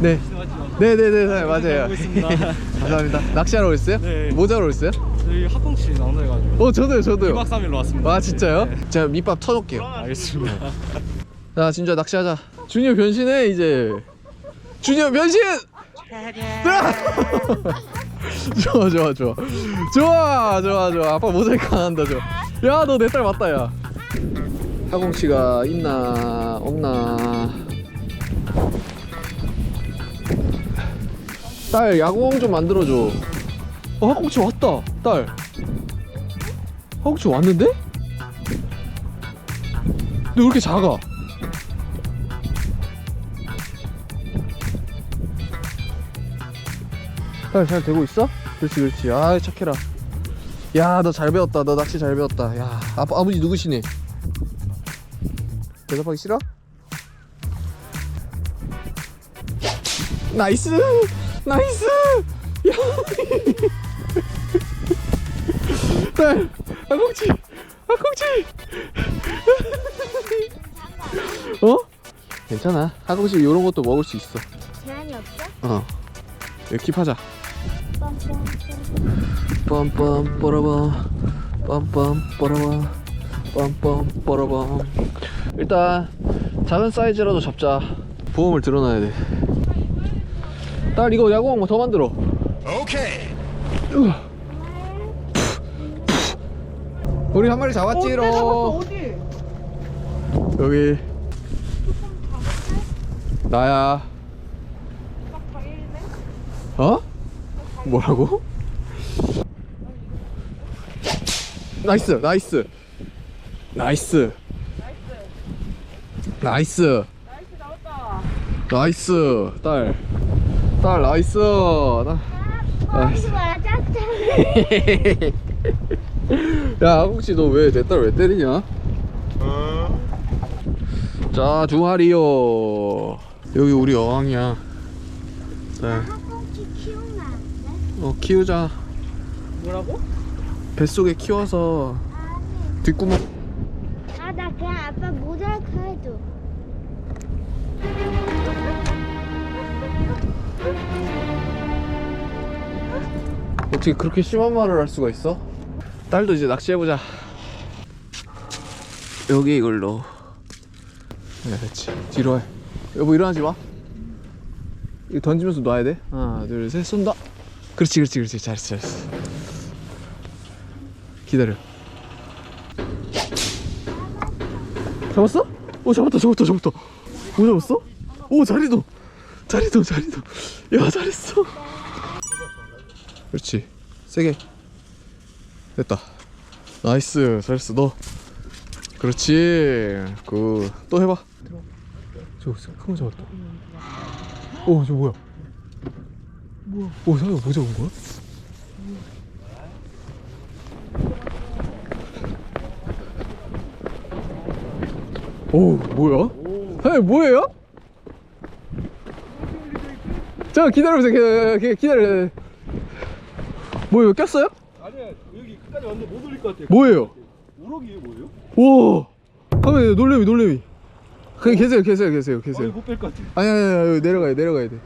네. 네네네 네, 맞아요. 하고 있습니다. 감사합니다. 낚시하러 오셨어요? 네. 뭐 자러 오셨어요? 저희 합동치 나온다 해가지고 어 저도요 저도요. 2박 3일로 왔습니다. 아 진짜요? 네. 제가 밑밥 터놓을게요. 알겠습니다. 자 진짜 낚시하자. 주니어 변신해 이제. 주니어 변신. 좋아 좋아 좋아 좋아 좋아 좋아 아빠 모자이크 안 한다 좋아 야너 내 딸 맞다 야 하공씨가 있나 없나 딸 야구공 좀 만들어줘 어 하공씨 왔다 딸 하공씨 왔는데? 너왜 이렇게 작아? 딸 잘 되고 있어? 그렇지 그렇지 아 착해라 야 너 잘 배웠다 너 낚시 잘 배웠다 야 아빠 아버지 누구시니? 대답하기 싫어? 나이스 나이스! 야! 딸! 아공치! 아공치! 어? 괜찮아. 하공치 이런 것도 먹을 수 있어. 제한이 없어? 어. 여기 킵하자. 뻥뻥 빰빰 뽀라밤 빰빰 뽀라밤 빰빰 뽀라밤 일단 작은 사이즈라도 잡자. 보험을 들어놔야 돼 딸 이거 야구공 뭐더 만들어 오케이 우리 한 마리 잡았지롱 어디? 여기 나야 딱 당일이네? 어? 뭐라고? 나이스 나이스 나이스 나이스 나이스 나왔다. 나이스 딸 딸 나이스. 나 나이스. 야 혹시 너왜 내 딸 왜 때리냐? 자 두마리요. 여기 우리 어항이야. 네. 어 키우자. 뭐라고? 뱃속에 키워서 뒷구멍. 아나 그냥 아빠 모자이크 해줘 어떻게 그렇게 심한 말을 할 수가 있어? 딸도 이제 낚시해보자. 여기 이걸로. 네 그렇지 뒤로 해. 여보 일어나지 마. 이거 던지면서 놔야 돼? 하나 둘 셋 쏜다. 그렇지 그렇지 그렇지. 잘했어 잘했어. 기다려. 잡았어? 오 잡았다 잡았다 잡았다. 오 잡았어? 오 자리도. 자리도 자리도. 야 잘했어 그렇지. 세게. 됐다. 나이스. 잘했어. 너. 그렇지. 굿또 해봐. 저거 큰거 잡았다. 오저 뭐야? 뭐야 오 사장님 뭐 잡은 거야? 오 뭐야? 사장님 뭐예요? 잠깐 기다려보세요. 기다려, 기다려, 기다려 뭐예요 꼈어요? 아니야 여기 끝까지 왔는데 못 올릴 것 같아. 뭐예요? 우럭이 뭐예요? 오 하면 놀래미 놀래미 그냥 계세요 계세요 계세요 계세요 못뺄 것 같아. 아니 아니 아니 여기 내려가야 돼, 내려가야 돼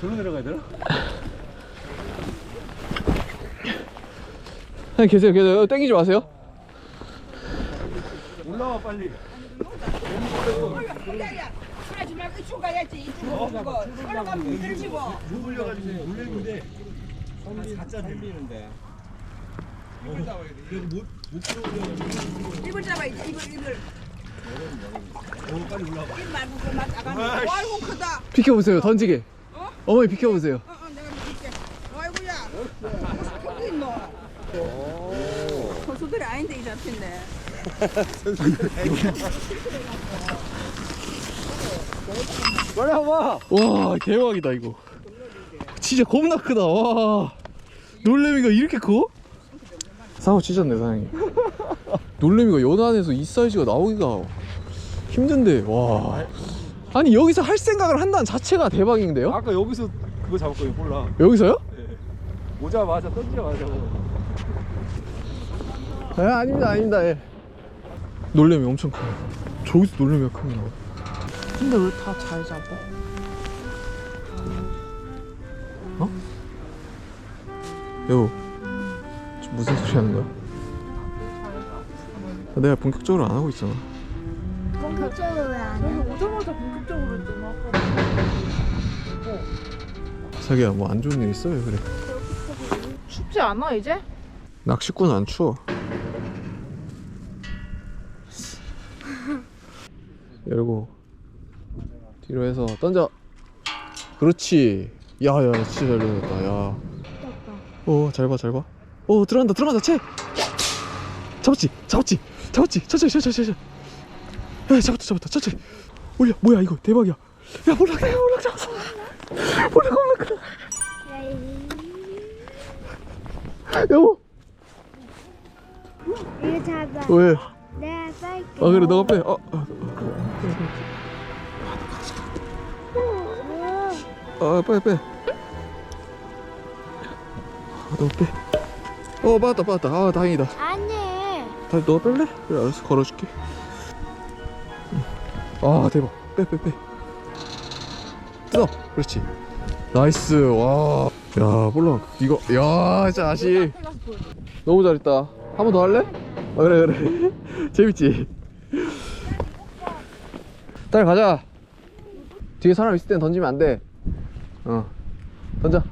저로 내려가야 되나? 그냥 계세요 계세요 땡기지 마세요 올라와 빨리. 하지 말고 이쪽 가야지. 이쪽으로 그거. 걸어가면 힘들지고. 못 올려가지고 놀랬는데 가짜 들리는데. 입을 잡아야지. 입을 입을. 오 빨리 올라와. 입 말고 그만 나가는. 거. 아이고 크다. 비켜보세요 던지게 어? 어머니 비켜보세요 어, 어 내가 믿을게. 아이고야. 무슨 크고 있노. 고수들이 아닌데 이 잡힌데. 빨리 와봐. 와 대박이다 이거 진짜 겁나 크다 와 놀래미가 이렇게 커? 사고 치셨네 사장님 놀래미가 연안에서 이 사이즈가 나오기가 힘든데 와 아니 여기서 할 생각을 한다는 자체가 대박인데요? 아까 여기서 그거 잡았거든요 몰라. 여기서요? 오자마자 던지자마자. 아, 아닙니다, 아닙니다. 예. 놀래미 엄청 커요. 저기서 놀래미가 크네요. 근데 왜 다 잘 잡아? 여보 지금 무슨 소리 하는 거야? 내가 본격적으로 안 하고 있잖아 본격적으로 왜안 해? 오자마자 본격적으로 했잖아. 자기야 뭐 안 좋은 일 있어요 그래 춥지 않아 이제? 낚시꾼은 안 추워 열고 뒤로 해서 던져 그렇지 야야 진짜 잘 던졌다 야 어, 잘 봐, 잘 봐. 어, 들어간다, 들어간다, 채! 잡았지, 잡았지, 잡았지, 천천히, 천천히, 천천히. 야, 잡았다, 잡았다, 천천히. 올려, 뭐야, 이거, 대박이야. 야, 몰락, 야, 몰락 잡았어. 몰락, 몰락. 여보, 이거 잡아. 왜? 내가 쌀게. 아, 그래, 너가 빼. 어, 어, 어, 빨리 빼. 아, 너가 빼. 어, 받았다, 받았다. 아, 다행이다. 아니. 다시 너가 뺄래? 그래 알았어 걸어줄게 응. 아 대박 빼 빼 빼 뜯어 그렇지 나이스 와야 몰라 이거 야 자식 너무 잘했다 한 번 더 할래? 아 그래 그래 재밌지? 딸 가자 뒤에 사람 있을 땐 던지면 안 돼 어 던져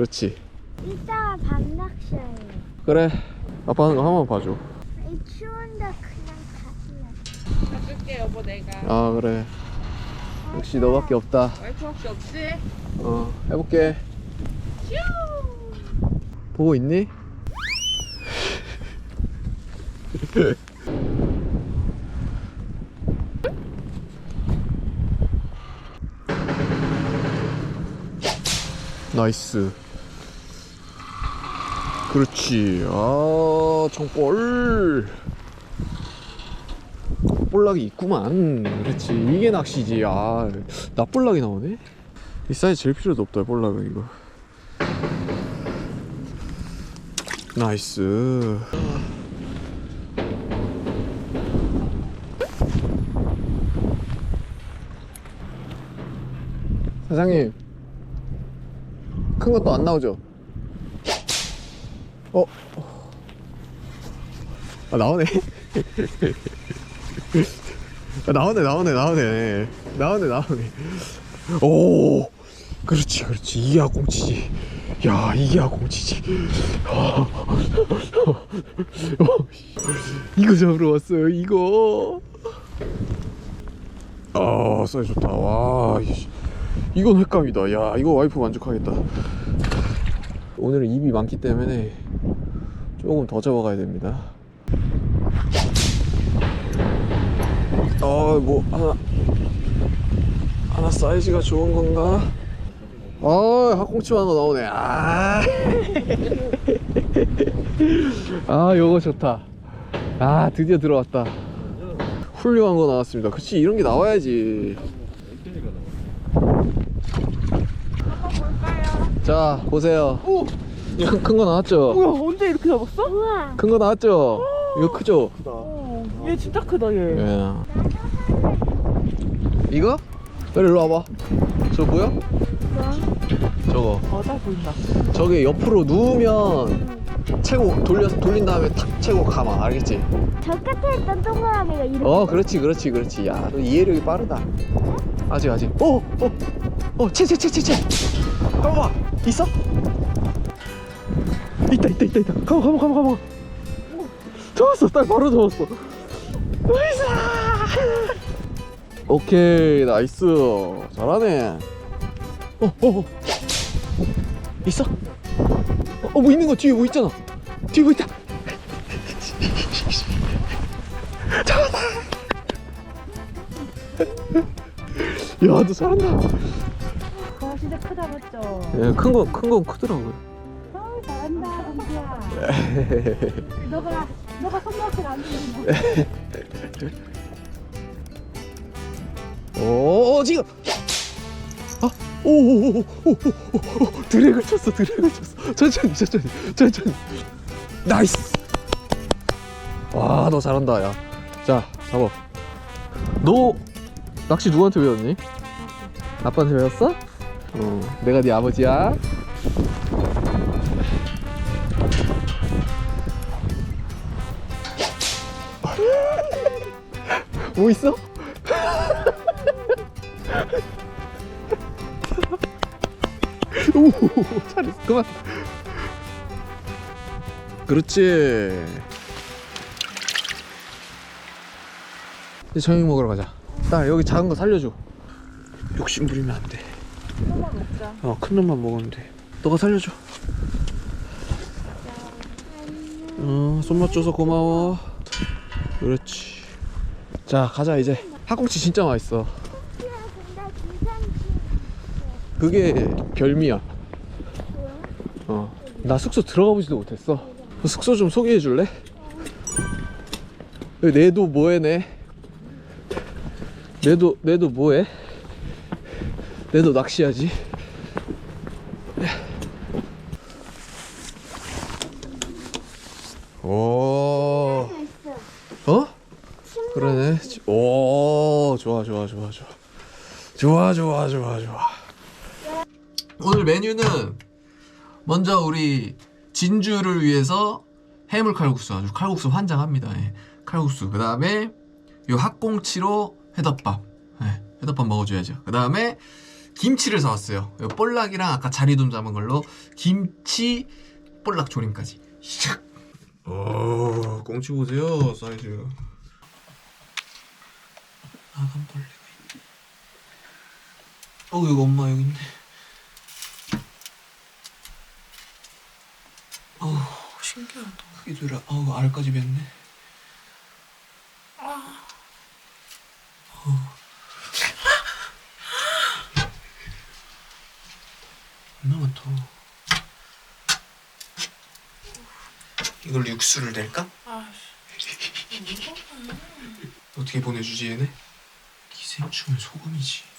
그렇지 이따가 밤낚시해. 그래 아빠 하는 거 한번 봐줘 이 추운데 그냥 가실래. 가줄게 여보 내가. 아 그래 역시 너밖에 없다 와이프 혹시 없지? 어 해볼게 보고 있니? 나이스 그렇지. 아 정볼. 볼락이 있구만. 그렇지. 이게 낚시지. 아 납볼락이 나오네? 이 사이즈 제일 필요도 없다 볼락은 이거. 나이스. 사장님. 큰 것도 안 나오죠? 어? 아 나오네. 아, 나오네 나오네 나오네. 나오네 나오네. 오 그렇지 그렇지. 이게 아공치지. 야 이게 아공치지. 아, 이거 잡으러 왔어요 이거. 아 사이즈 좋다. 와. 이건 횟감이다. 야 이거 와이프 만족하겠다. 오늘은 입이 많기 때문에 조금 더 잡아가야 됩니다. 아뭐 하나 하나 사이즈가 좋은 건가? 아 학꽁치만 거 나오네. 아, 아 요거 좋다. 아 드디어 들어왔다. 훌륭한 거 나왔습니다. 그치 이런 게 나와야지. 자 보세요 큰 거 나왔죠? 뭐야 언제 이렇게 잡았어? 우와. 큰 거 나왔죠? 이거 크죠? 어, 얘 진짜 크다 얘. 예. 이거? 그래 일로 와봐 저거 보여? 저거 맞아 보인다. 저기 옆으로 누우면 채고 돌려서 돌린 다음에 탁 채고 감아 알겠지? 저 끝에 있던 동그라미가 이렇게. 어 그렇지 그렇지 그렇지 야 너 이해력이 빠르다 아직 아직 어 어 어 채 채 채 채채 가봐 있어? 있다 있다 있다 있다. 가봐 가봐 가봐 가봐. 잡았어. 딱 바로 잡았어. 나이스! 오케이 나이스. 잘하네. 어어 어, 있어? 어뭐 있는 거 뒤에 뭐 있잖아. 뒤에 뭐 있다. 야, 너 잘한다. 와 진짜 크다 맞죠? 예, 큰 거, 큰 건 크더라고요. 공주야. 너가 너가 손목을 안 들리는 오, 지금. 아, 오, 오, 오, 오, 오, 오, 오, 드랙을 쳤어, 드랙을 쳤어. 천천히, 천천히, 천천히. 나이스. 와, 너 잘한다, 야. 자, 잡아. 너 낚시 누구한테 배웠니? 아빠한테 배웠어? 어, 내가 네 아버지야. 뭐 있어? 오, 잘했어. 그만. 그렇지. 이제 저녁 먹으러 가자. 나 여기 작은 거 살려줘. 욕심 부리면 안 돼. 어, 큰 놈만 먹으면 돼. 너가 살려줘. 어, 손맛 줘서 고마워. 그렇지. 자, 가자 이제. 학꽁치 진짜 맛있어. 그게 별미야. 어. 나 숙소 들어가 보지도 못했어. 그 숙소 좀 소개해 줄래? 내도 뭐해 내? 내도 내도 뭐해? 내도 낚시하지. 오. 있어. 어? 그러네. 오, 좋아, 좋아, 좋아, 좋아. 좋아. 오늘 메뉴는 먼저 우리 진주를 위해서 해물 칼국수 아주 칼국수 환장합니다. 예. 칼국수. 그 다음에 요 학꽁치로 회덮밥. 예. 회덮밥 먹어줘야죠. 그 다음에 김치를 사왔어요. 요 볼락이랑 아까 자리돔 잡은 걸로 김치 볼락 조림까지. 샥. 오, 꽁치 보세요 사이즈. 나간벌레 가 있네. 어 여기 엄마 여기 있네. 어우 신기하다. 들어. 어우 알까지 뱉네. 겁나 많다. 이걸 육수를 낼까? 어떻게 보내주지 얘네? 기생충은 소금이지.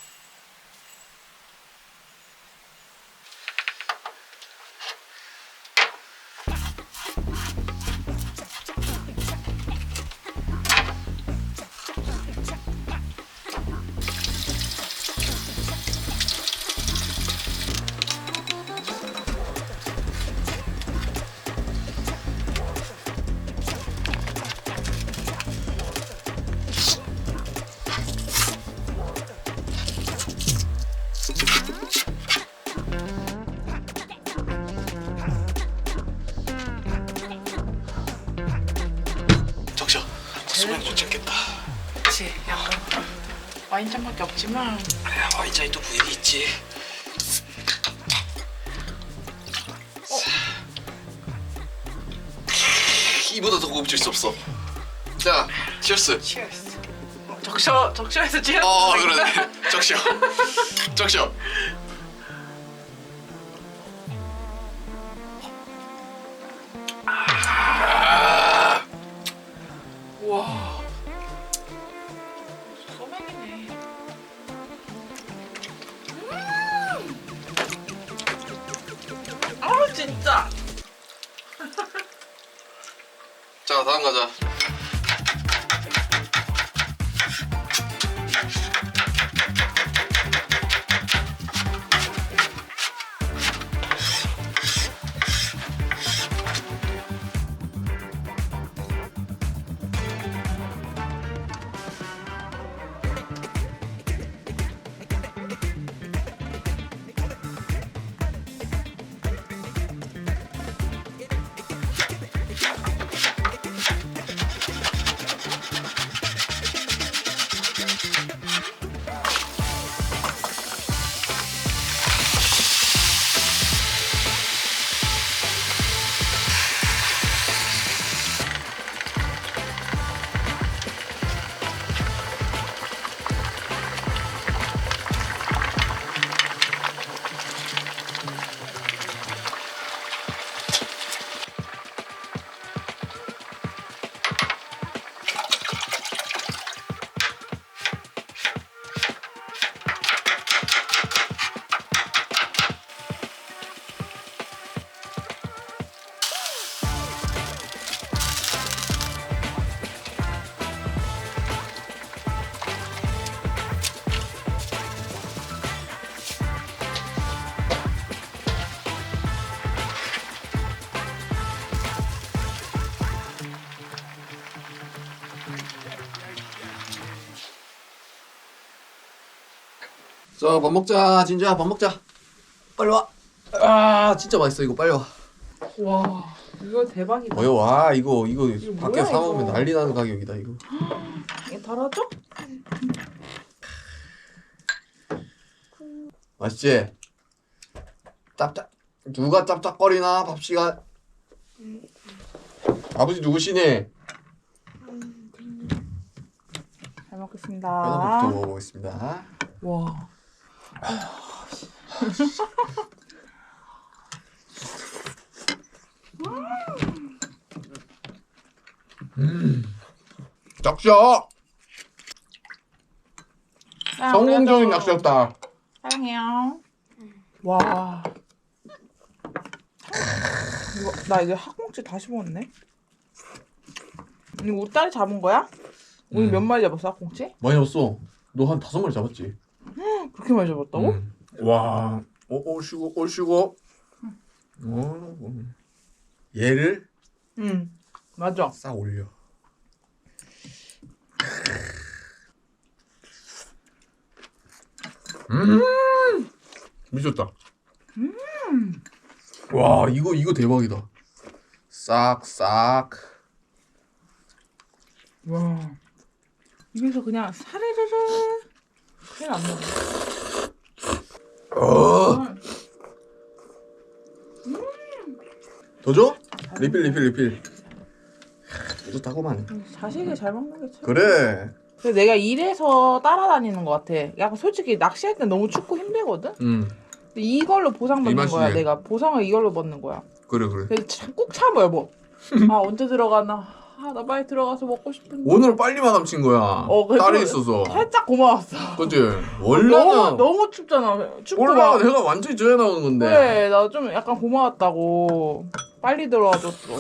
와인잔밖에 없지만 와인잔이 또 분위기 있지. 이보다 더 고급질 수 없어. 자, 치얼스. 치얼스 적셔 적셔에서 치얼스 어 그러네. 적셔. 적셔. 자 다음 가자. 자, 밥 먹자. 진주야, 밥 먹자. 빨리 와. 아, 진짜 맛있어. 이거 빨리 와. 와 이거 대박이다. 어여 와. 이거 이거, 이거 밖에 뭐야, 사 먹으면 이거. 난리 나는 가격이다, 이거. 이게 덜어줘? 맛있지? 짭짭. 누가 짭짭거리나 밥 시간. 아버지 누구시니? 잘 먹겠습니다. 하나부터 먹어보겠습니다. 와. 짝셔. 야, 성공적인 그래도 낚시였다. 사랑해요. 와. 이거, 나 이제 학꽁치 다시 먹었네. 이거 우리 딸이 잡은 거야? 오늘 음. 몇 마리 잡았어 학꽁치? 많이 잡았어. 너 한 다섯 마리 잡았지? 그렇게 많이 잡았다고? 음. 와, 오, 오시고 오시고. 어, 음. 얘를 응. 맞아. 싹 올려. 음, 미쳤다. 와, 이거 이거 대박이다. 싹 싹. 와. 입에서 그냥 사르르르. 그냥 안 먹어. 어. 더 줘? 리필 리필 리필. 뿌듯하고만. 자식이 잘 먹는 게 참. 그래. 근데 내가 이래서 따라다니는 것 같아. 약간 솔직히 낚시할 때 너무 춥고 힘들거든? 음, 근데 이걸로 보상받는. 거야. 내가 보상을 이걸로 받는 거야. 그래 그래. 근데 참, 꼭 참아요, 뭐. 아, 언제 들어가나. 아, 나 빨리 들어가서 먹고 싶은데. 오늘 빨리 마감친 거야. 어, 그래서 딸이 있어서. 살짝 고마웠어. 그치? 너무, 원래는 너무 춥잖아. 춥고 올라가 막. 내가 완전히 져야 나오는 건데. 그래, 나 좀 약간 고마웠다고. 빨리 들어와줬어.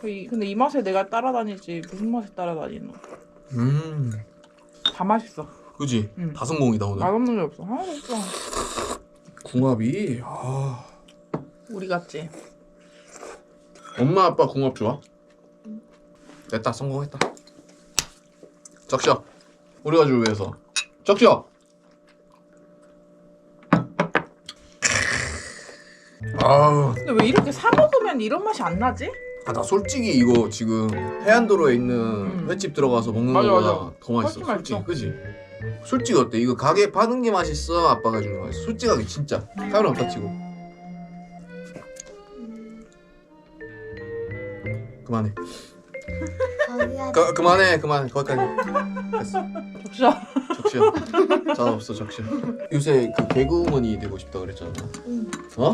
그 이- 근데 이 맛에 내가 따라다니지. 무슨 맛에 따라다니노. 음, 다 맛있어. 그지? 응. 다 성공이다 오늘. 맛없는 게 없어. 하나도 없어. 궁합이. 아, 우리 같지? 엄마 아빠 궁합 좋아? 됐다 성공했다. 적셔. 우리 가족을 위해서. 적셔. 아우. 근데 왜 이렇게 사 먹으면 이런 맛이 안 나지? 아, 나 솔직히 이거 지금 해안도로에 있는 음. 횟집 들어가서 먹는 맞아, 거보다 맞아. 더 맛있어. 훨씬 솔직히, 맛있어. 그지? 솔직히 어때? 이거 가게 파는 게 맛있어? 아빠가 주는 게 맛있어? 솔직하게 진짜. 카메라 없다 치고. 그만해. 그, 그만해, 그만해. 거기까지. 됐어. 적셔. 적시야. 잔 없어, 적시야. 요새 그 개그우먼이 되고 싶다 그랬잖아. 응. 어?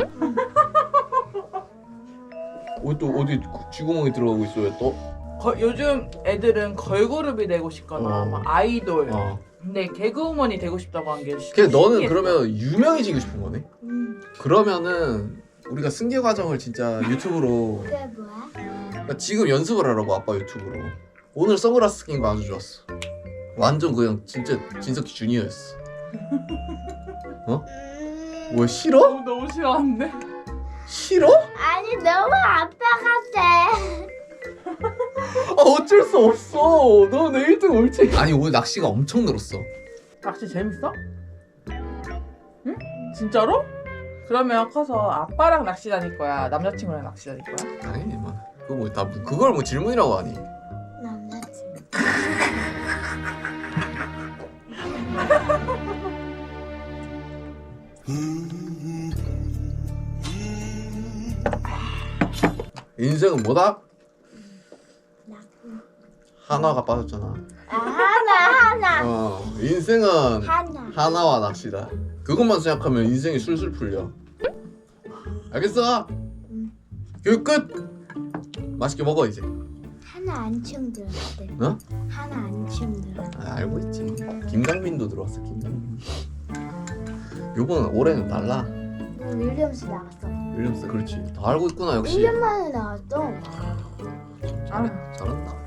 왜또 어디 쥐구멍에 들어가고 있어? 왜 또? 거- 요즘 애들은 걸그룹이 되고 싶거나 어. 막 아이돌. 어. 근데 개그우먼이 되고 싶다고 한 게. 그래 너는 그러면 유명해지고 싶은 거네? 응. 그러면은 우리가 승계 과정을 진짜 유튜브로 지금 연습을 하라고 아빠 유튜브로 오늘 선글라스 낀 거 아주 좋았어 완전 그냥 진짜 진석이 주니어였어 어? 뭐 싫어? 너무 너무 싫어하는데. 싫어? 아니 너무 아빠 같아. 아 어쩔 수 없어 너 내 1등 옳지 아니 오늘 낚시가 엄청 늘었어 낚시 재밌어? 응? 진짜로? 그러면 커서 아빠랑 낚시 다닐 거야? 남자친구랑 낚시 다닐 거야? 당연히 뭐 그거 뭐다 그걸 뭐 질문이라고 하니 남자친구. 인생은 뭐다? 한화가 빠졌잖아 아 하나 하나 어 인생은 하나. 하나와 낚시다. 그것만 생각하면 인생이 술술 풀려. 알겠어? 응. 교육 끝. 맛있게 먹어 이제. 하나 안 치면 들었대. 어? 하나 안 치면 들었대. 아, 알고 있지. 김강민도 들어왔어. 김강민. 요번 올해는 달라. 윌리엄스 나갔어. 윌리엄스 그렇지. 다 알고 있구나 역시. 1년 만에 나왔어. 잘해. 잘한다.